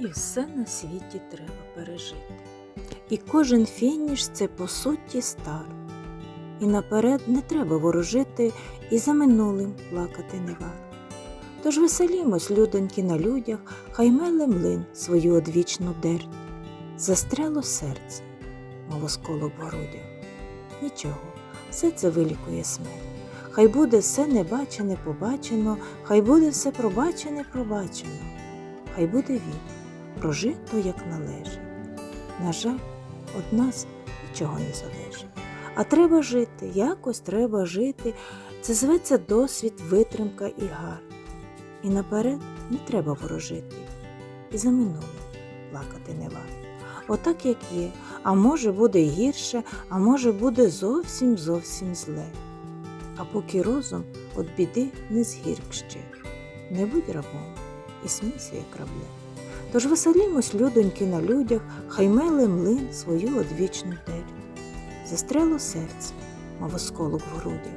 І все на світі треба пережити. І кожен фініш це по суті старт. І наперед не треба ворожити, і за минулим плакати не варто. Тож веселімось, людоньки на людях, хай меле млин свою одвічну дерть. Застряло серце, мов осколок в грудях. Нічого, все це вилікує смерть. Хай буде все небачене побачено, хай буде все пробачене пробачено, хай буде вік, прожито як належить. На жаль, од нас нічого не залежить. А треба жити, якось треба жити. Це зветься досвід, витримка і гар. І наперед не треба ворожити. І за минуле плакати не варто. Отак, як є, а може буде гірше, а може буде зовсім зовсім зле. А поки розум від біди не згірк ще. Не будь рабом і смійся, як рабле. Тож веселімось, людоньки на людях, хай меле млин свою одвічну дерть. Застрело серце, мов осколок в грудях.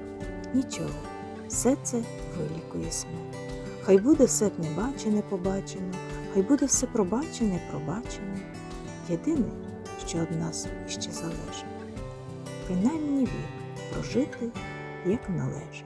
Нічого, все це вилікує смерть. Хай буде все небачене побачено, хай буде все пробачене пробачено. Єдине, що від нас іще залежить. Принаймні вік прожити, як належить.